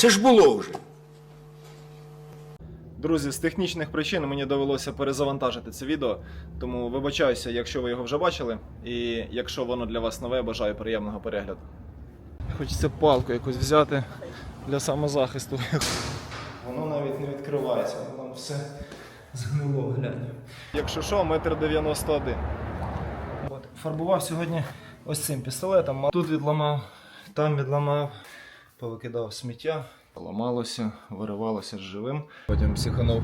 Це ж було вже. Друзі, з технічних причин мені довелося перезавантажити це відео, тому вибачаюся, якщо ви його вже бачили, і якщо воно для вас нове, бажаю приємного перегляду. Хочеться палку якусь взяти для самозахисту. Воно навіть не відкривається, воно все згнило, глянь. Якщо що, метр 91. От, фарбував сьогодні ось цим пістолетом. Тут відламав, там відламав, повикидав сміття. Ламалося, виривалося живим. Потім психанув,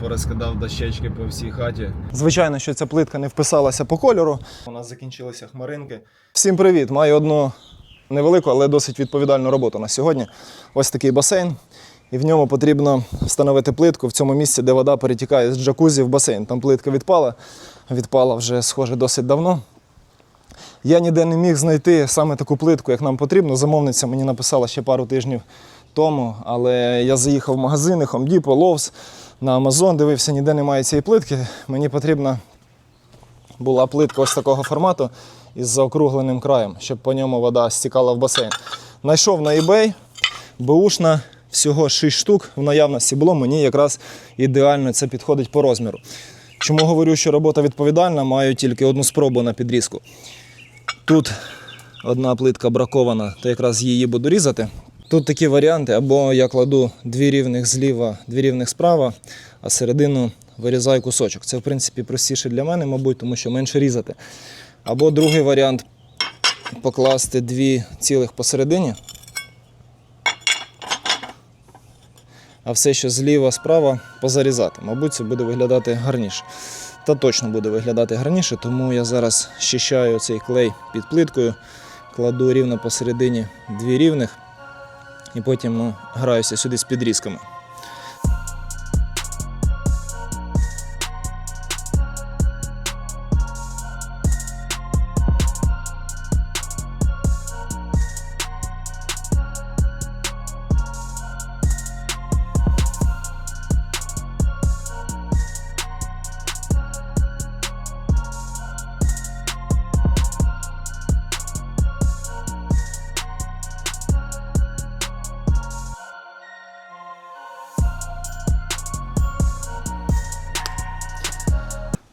порозкидав дощечки по всій хаті. Звичайно, що ця плитка не вписалася по кольору. У нас закінчилися хмаринки. Всім привіт! Маю одну невелику, але досить відповідальну роботу на сьогодні. Ось такий басейн. І в ньому потрібно встановити плитку в цьому місці, де вода перетікає з джакузі в басейн. Там плитка відпала. Відпала вже, схоже, досить давно. Я ніде не міг знайти саме таку плитку, як нам потрібно. Замовниця мені написала ще пару тижнів тому, але я заїхав в магазини Home Depot, Lowe's, на Amazon, дивився, ніде немає цієї плитки. Мені потрібна була плитка ось такого формату із заокругленим краєм, щоб по ньому вода стікала в басейн. Найшов на eBay, беушна, всього 6 штук в наявності було, мені якраз ідеально це підходить по розміру. Чому говорю, що робота відповідальна, маю тільки одну спробу на підрізку. Тут одна плитка бракована, то якраз її буду різати. Тут такі варіанти, або я кладу дві рівних зліва, дві рівних справа, а середину вирізаю кусочок. Це, в принципі, простіше для мене, мабуть, тому що менше різати. Або другий варіант покласти дві цілих посередині. А все, що зліва, справа, позарізати. Мабуть, це буде виглядати гарніше. Та точно буде виглядати гарніше, тому я зараз щищаю цей клей під плиткою, кладу рівно посередині дві рівних і потім ну, граюся сюди з підрізками.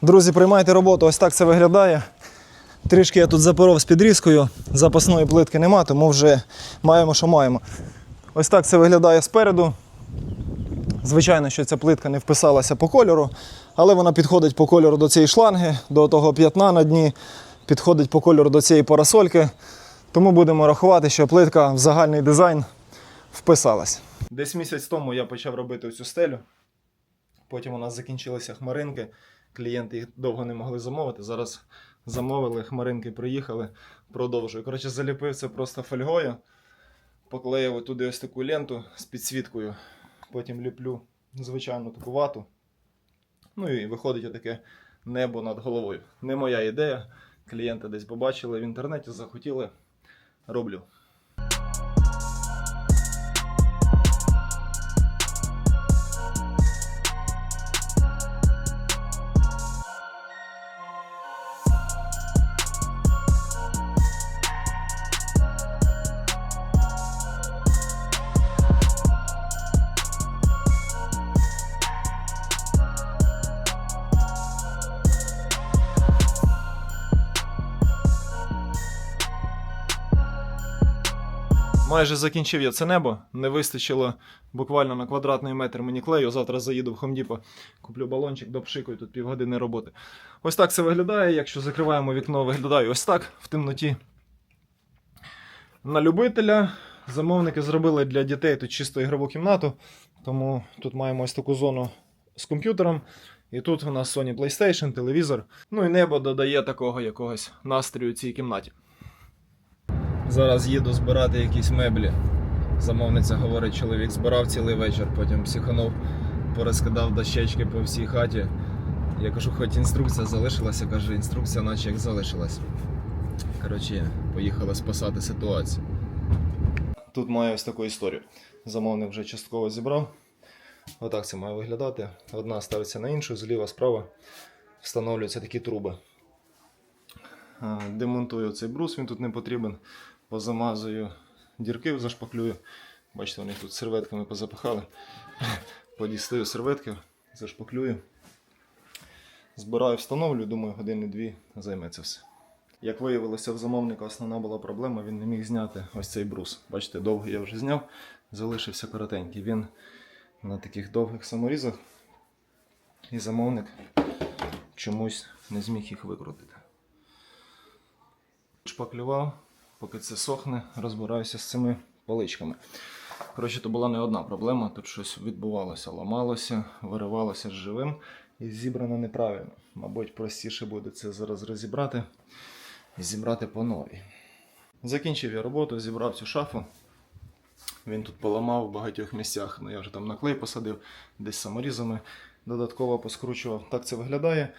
Друзі, приймайте роботу, ось так це виглядає. Трішки я тут запоров з підрізкою, запасної плитки нема, тому вже маємо, що маємо. Ось так це виглядає спереду. Звичайно, що ця плитка не вписалася по кольору, але вона підходить по кольору до цієї шланги, до того п'ятна на дні, підходить по кольору до цієї парасольки. Тому будемо рахувати, що плитка в загальний дизайн вписалась. Десь місяць тому я почав робити цю стелю. Потім у нас закінчилися хмаринки. Клієнти їх довго не могли замовити. Зараз замовили, хмаринки приїхали, продовжую. Коротше, заліпив це просто фольгою, поклеїв туди ось таку ленту з підсвіткою. Потім ліплю звичайну таку вату. Ну і виходить отаке небо над головою. Не моя ідея. Клієнти десь побачили в інтернеті, захотіли. Роблю. Майже закінчив я це небо. Не вистачило буквально на квадратний метр мені клею. Завтра заїду в Хомдіпо, куплю балончик, допшикую тут півгодини роботи. Ось так це виглядає. Якщо закриваємо вікно, виглядає ось так в темноті. На любителя замовники зробили для дітей тут чисто ігрову кімнату. Тому тут маємо ось таку зону з комп'ютером. І тут у нас Sony PlayStation, телевізор. Ну і небо додає такого якогось настрою цій кімнаті. Зараз їду збирати якісь меблі. Замовниця говорить, чоловік збирав цілий вечір, потім психанув, порозкидав дощечки по всій хаті. Я кажу, хоч інструкція залишилася, каже, інструкція наче як залишилась. Коротше, поїхали спасати ситуацію. Тут маю ось таку історію. Замовник вже частково зібрав. Отак це має виглядати. Одна ставиться на іншу, зліва, справа встановлюються такі труби. Демонтую цей брус, він тут не потрібен. Позамазую дірки, зашпаклюю. Бачите, вони тут серветками позапихали. Подістаю серветки, зашпаклюю. Збираю, встановлю, думаю, години-дві займе це все. Як виявилося, в замовника основна була проблема, він не міг зняти ось цей брус. Бачите, довгий я вже зняв, залишився коротенький. Він на таких довгих саморізах, і замовник чомусь не зміг їх викрутити. Шпаклював, поки це сохне, розбираюся з цими паличками. Коротше, то була не одна проблема, тут щось відбувалося, ламалося, виривалося живим і зібрано неправильно. Мабуть, простіше буде це зараз розібрати і зібрати по новій. Закінчив я роботу, зібрав цю шафу. Він тут поламав в багатьох місцях. Ну, я вже там на клей посадив, десь саморізами додатково поскручував. Так це виглядає.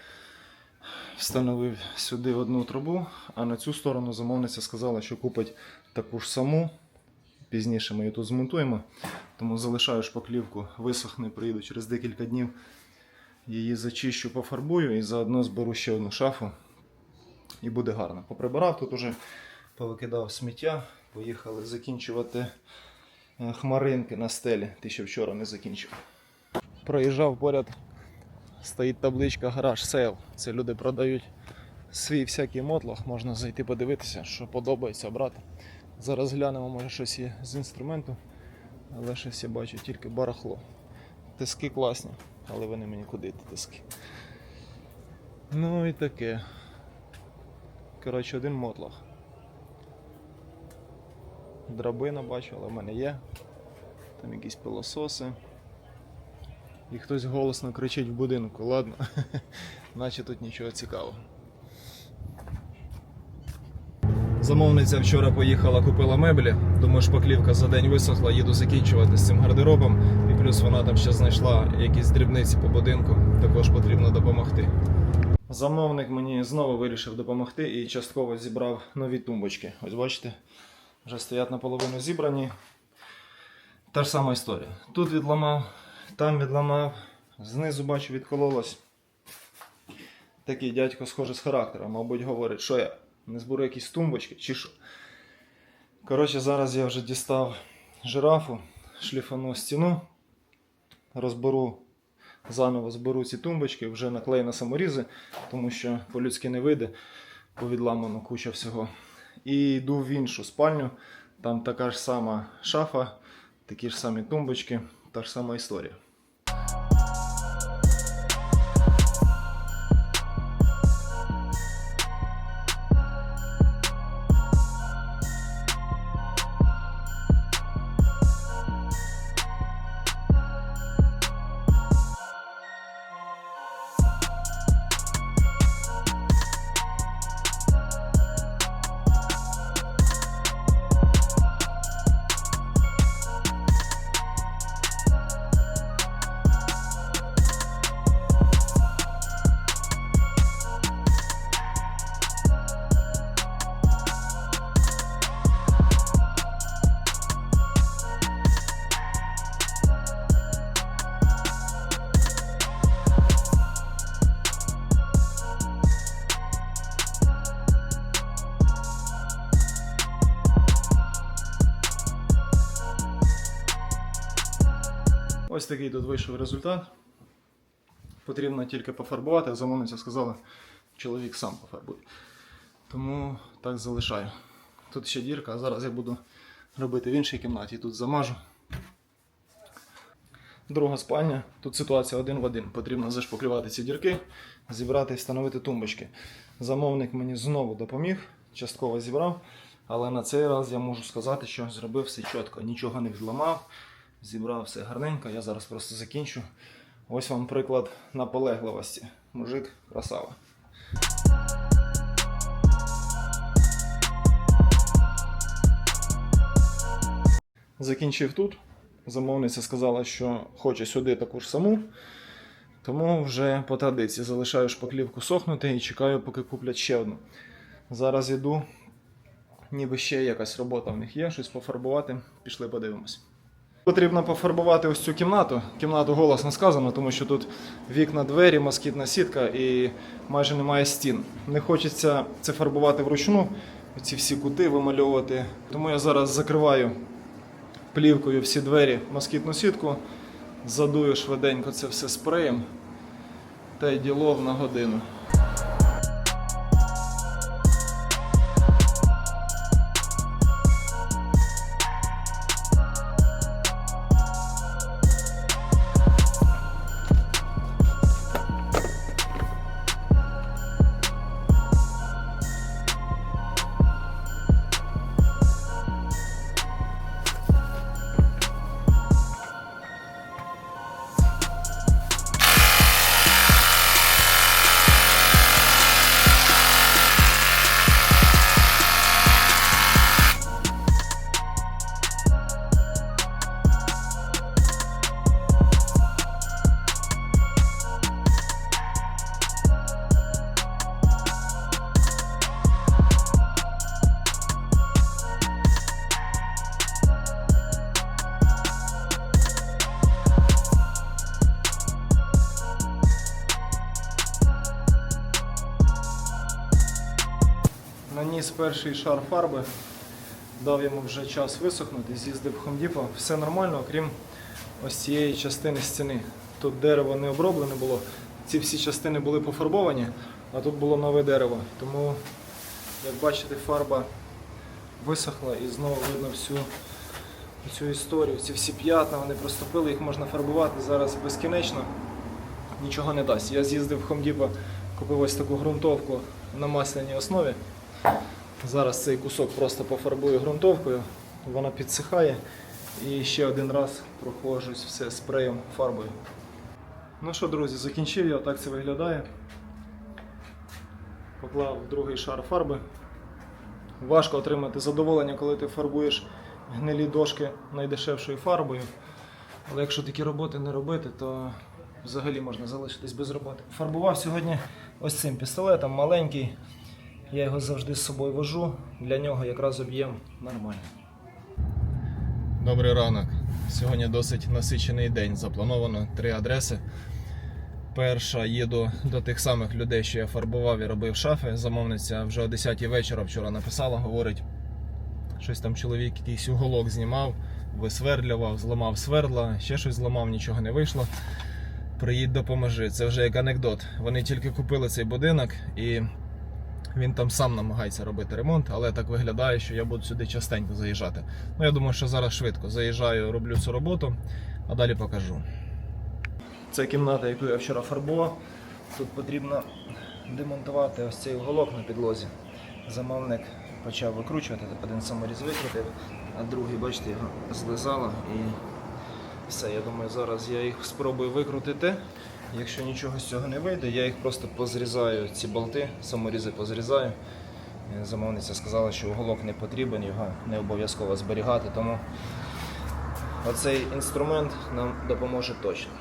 Встановив сюди одну трубу, а на цю сторону замовниця сказала, що купить таку ж саму. Пізніше ми її тут змонтуємо. Тому залишаю шпаклівку, висохне, приїду через декілька днів. Її зачищу, пофарбую і заодно зберу ще одну шафу. І буде гарно. Поприбирав тут уже, повикидав сміття, поїхали закінчувати е, хмаринки на стелі, ті, що вчора не закінчив. Проїжджав поряд, стоїть табличка гараж сейл. Це люди продають свій всякий мотлох, можна зайти подивитися, що подобається брати. Зараз глянемо, може щось є з інструменту, але щось я бачу тільки барахло. Тиски класні, але вони мені куди ті тиски. Ну і таке. Коротше, один мотлох. Драбина бачу, але в мене є. Там якісь пилососи. І хтось голосно кричить в будинку, ладно. Наче тут нічого цікавого. Замовниця вчора поїхала, купила меблі. Думаю, шпаклівка за день висохла, їду закінчувати з цим гардеробом. І плюс вона там ще знайшла якісь дрібниці по будинку, також потрібно допомогти. Замовник мені знову вирішив допомогти і частково зібрав нові тумбочки. Ось бачите, вже стоять наполовину зібрані. Та ж сама історія. Тут відламав, там відламав, знизу бачу відкололось. Такий дядько схоже з характером, мабуть, говорить, що я не зберу якісь тумбочки чи що. Коротше, зараз я вже дістав жирафу, шліфану стіну, розберу, заново зберу ці тумбочки, вже наклею на саморізи, тому що по-людськи не вийде, повідламано куча всього. І йду в іншу спальню, там така ж сама шафа, такі ж самі тумбочки, та ж сама історія. Ось такий тут вийшов результат. Потрібно тільки пофарбувати. Замовниця сказала, чоловік сам пофарбує. Тому так залишаю. Тут ще дірка, а зараз я буду робити в іншій кімнаті. Тут замажу. Друга спальня. Тут ситуація один в один. Потрібно зашпаклювати ці дірки, зібрати і встановити тумбочки. Замовник мені знову допоміг, частково зібрав. Але на цей раз я можу сказати, що зробив все чітко, нічого не відламав, зібрав все гарненько. Я зараз просто закінчу. Ось вам приклад наполегливості. Мужик красава. Закінчив тут. Замовниця сказала, що хоче сюди таку ж саму. Тому вже по традиції залишаю шпаклівку сохнути і чекаю, поки куплять ще одну. Зараз іду, ніби ще якась робота в них є, щось пофарбувати. Пішли подивимось. Потрібно пофарбувати ось цю кімнату. Кімнату голосно сказано, тому що тут вікна, двері, москітна сітка і майже немає стін. Не хочеться це фарбувати вручну, ці всі кути вимальовувати. Тому я зараз закриваю плівкою всі двері москітну сітку, задую швиденько це все спреєм та й ділов на годину. Перший шар фарби, дав йому вже час висохнути, з'їздив в Хомдіпо. Все нормально, окрім ось цієї частини стіни. Тут дерево не оброблене було, ці всі частини були пофарбовані, а тут було нове дерево. Тому, як бачите, фарба висохла і знову видно всю цю історію. Ці всі п'ятна, вони проступили, їх можна фарбувати зараз безкінечно. Нічого не дасть. Я з'їздив в Хомдіпо, купив ось таку ґрунтовку на масляній основі. Зараз цей кусок просто пофарбую ґрунтовкою, вона підсихає і ще один раз проходжусь все спреєм фарбою. Ну що, друзі, закінчив я, так це виглядає. Поклав другий шар фарби. Важко отримати задоволення, коли ти фарбуєш гнилі дошки найдешевшою фарбою. Але якщо такі роботи не робити, то взагалі можна залишитись без роботи. Фарбував сьогодні ось цим пістолетом маленький. Я його завжди з собою вожу. Для нього якраз об'єм нормальний. Добрий ранок. Сьогодні досить насичений день. Заплановано три адреси. Перша їду до тих самих людей, що я фарбував і робив шафи. Замовниця вже о 10 вечора вчора написала, говорить, щось там чоловік якийсь уголок знімав, висвердлював, зламав свердла, ще щось зламав, нічого не вийшло. Приїдь, допоможи. Це вже як анекдот. Вони тільки купили цей будинок і він там сам намагається робити ремонт, але так виглядає, що я буду сюди частенько заїжджати. Ну, я думаю, що зараз швидко заїжджаю, роблю цю роботу, а далі покажу. Це кімната, яку я вчора фарбував. Тут потрібно демонтувати ось цей уголок на підлозі. Замовник почав викручувати, один саморіз викрутив, а другий, бачите, його злизало і все. Я думаю, зараз я їх спробую викрутити. Якщо нічого з цього не вийде, я їх просто позрізаю, ці болти, саморізи позрізаю. Е, Замовниця сказала, що уголок не потрібен, його не обов'язково зберігати, тому оцей інструмент нам допоможе точно.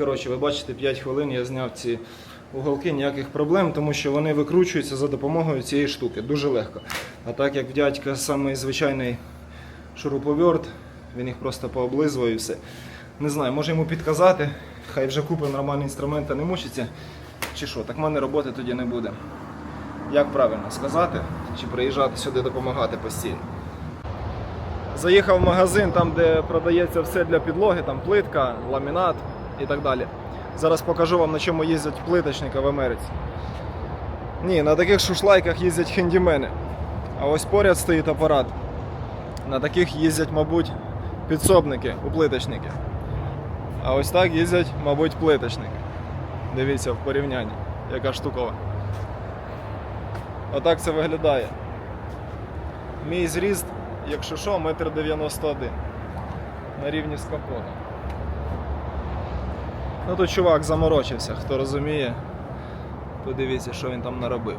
Коротше, ви бачите, 5 хвилин я зняв ці уголки, ніяких проблем, тому що вони викручуються за допомогою цієї штуки. Дуже легко. А так як в дядька самий звичайний шуруповерт, він їх просто пооблизує і все. Не знаю, може йому підказати, хай вже купив нормальний інструмент, а не мучиться. Чи що, так в мене роботи тоді не буде. Як правильно сказати, чи приїжджати сюди допомагати постійно. Заїхав в магазин, там де продається все для підлоги, там плитка, ламінат і так далі. Зараз покажу вам на чому їздять плиточники в Америці. Ні, на таких шушлайках їздять хендімени. А ось поряд стоїть апарат. На таких їздять, мабуть, підсобники у плиточники. А ось так їздять, мабуть, плиточники. Дивіться в порівнянні, яка штукова. Отак це виглядає. Мій зріст, якщо що, метр 91 на рівні з капотом. Ну тут чувак заморочився, хто розуміє. Подивіться, що він там наробив.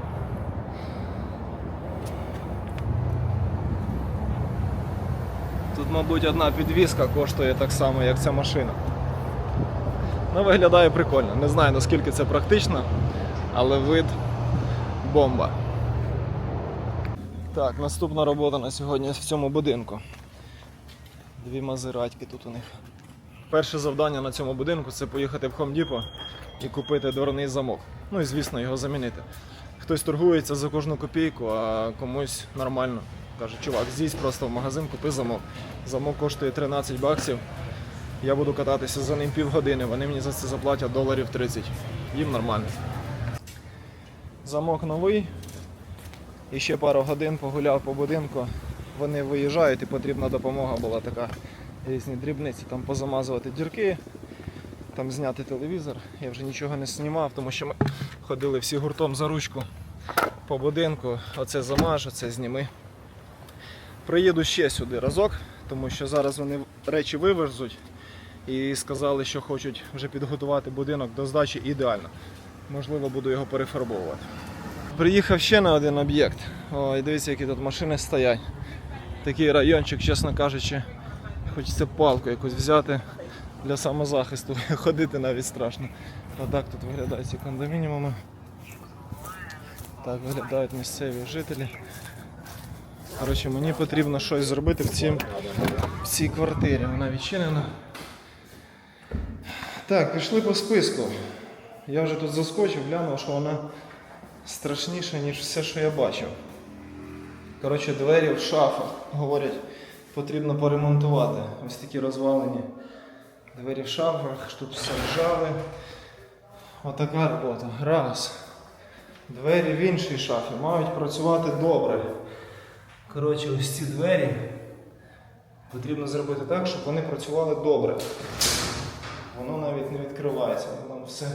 Тут, мабуть, одна підвіска коштує так само, як ця машина. Ну, виглядає прикольно. Не знаю наскільки це практично, але вид бомба. Так, наступна робота на сьогодні в цьому будинку. Дві мазератки тут у них. Перше завдання на цьому будинку це поїхати в Home Depot і купити дверний замок. Ну і звісно його замінити. Хтось торгується за кожну копійку, а комусь нормально. Каже, чувак, з'їсть просто в магазин, купи замок. Замок коштує 13 баксів. Я буду кататися за ним півгодини, вони мені за це заплатять доларів 30. Їм нормально. Замок новий. І ще пару годин погуляв по будинку. Вони виїжджають і потрібна допомога була така. Різні дрібниці, там позамазувати дірки, там зняти телевізор. Я вже нічого не знімав, тому що ми ходили всі гуртом за ручку по будинку. Оце замаж, оце зніми. Приїду ще сюди разок, тому що зараз вони речі вивезуть і сказали, що хочуть вже підготувати будинок до здачі ідеально. Можливо, буду його перефарбовувати. Приїхав ще на один об'єкт. Ой, дивіться, які тут машини стоять. Такий райончик, чесно кажучи, хочеться палку якусь взяти для самозахисту. Ходити навіть страшно. Отак тут виглядають ці кондомініуми. Так виглядають місцеві жителі. Коротше, мені потрібно щось зробити в, цім, в цій квартирі. Вона відчинена. Так, пішли по списку. Я вже тут заскочив, глянув, що вона страшніша, ніж все, що я бачив. Коротше, двері в шафах, говорять, потрібно поремонтувати. Ось такі розвалені двері в шафах, тут все ржаве. Отака робота. Раз. Двері в іншій шафі мають працювати добре. Коротше, ось ці двері потрібно зробити так, щоб вони працювали добре. Воно навіть не відкривається, воно все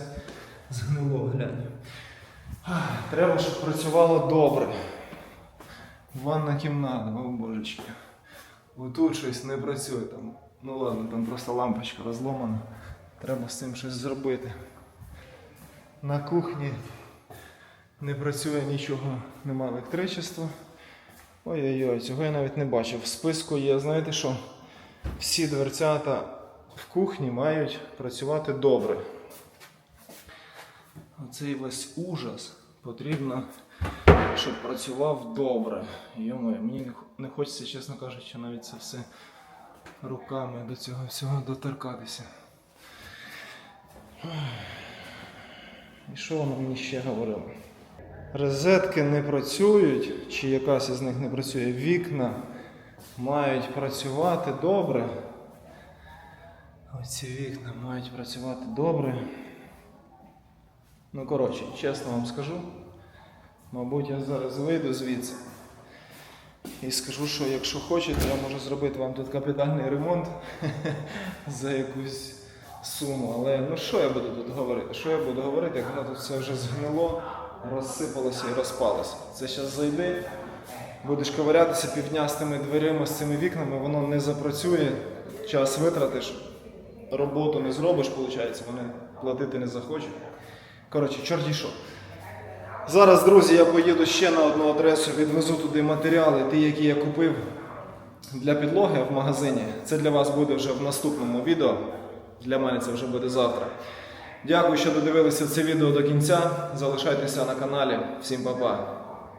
згнило, глянь. Треба, щоб працювало добре. Ванна кімната, о божечки. Отут щось не працює там. Ну ладно, там просто лампочка розломана. Треба з цим щось зробити. На кухні не працює нічого, нема електричества. Ой-ой-ой, цього я навіть не бачив. В списку є, знаєте що? Всі дверцята в кухні мають працювати добре. Оцей весь ужас потрібно, щоб працював добре. Йомо, мені не хочеться, чесно кажучи, навіть це все руками до цього всього доторкатися. І що воно мені ще говорило? Розетки не працюють, чи якась із них не працює. Вікна мають працювати добре. Оці вікна мають працювати добре. Ну, коротше, чесно вам скажу. Мабуть, я зараз вийду звідси і скажу, що якщо хочете, я можу зробити вам тут капітальний ремонт за якусь суму. Але ну що я буду тут говорити? Що я буду говорити, як воно тут все вже згнило, розсипалося і розпалося. Це зараз зайди, будеш ковирятися півдня з тими дверима, з цими вікнами, воно не запрацює, час витратиш, роботу не зробиш, виходить, вони платити не захочуть. Коротше, чорті що. Зараз, друзі, я поїду ще на одну адресу, відвезу туди матеріали, ті, які я купив для підлоги в магазині. Це для вас буде вже в наступному відео. Для мене це вже буде завтра. Дякую, що додивилися це відео до кінця. Залишайтеся на каналі. Всім па-па.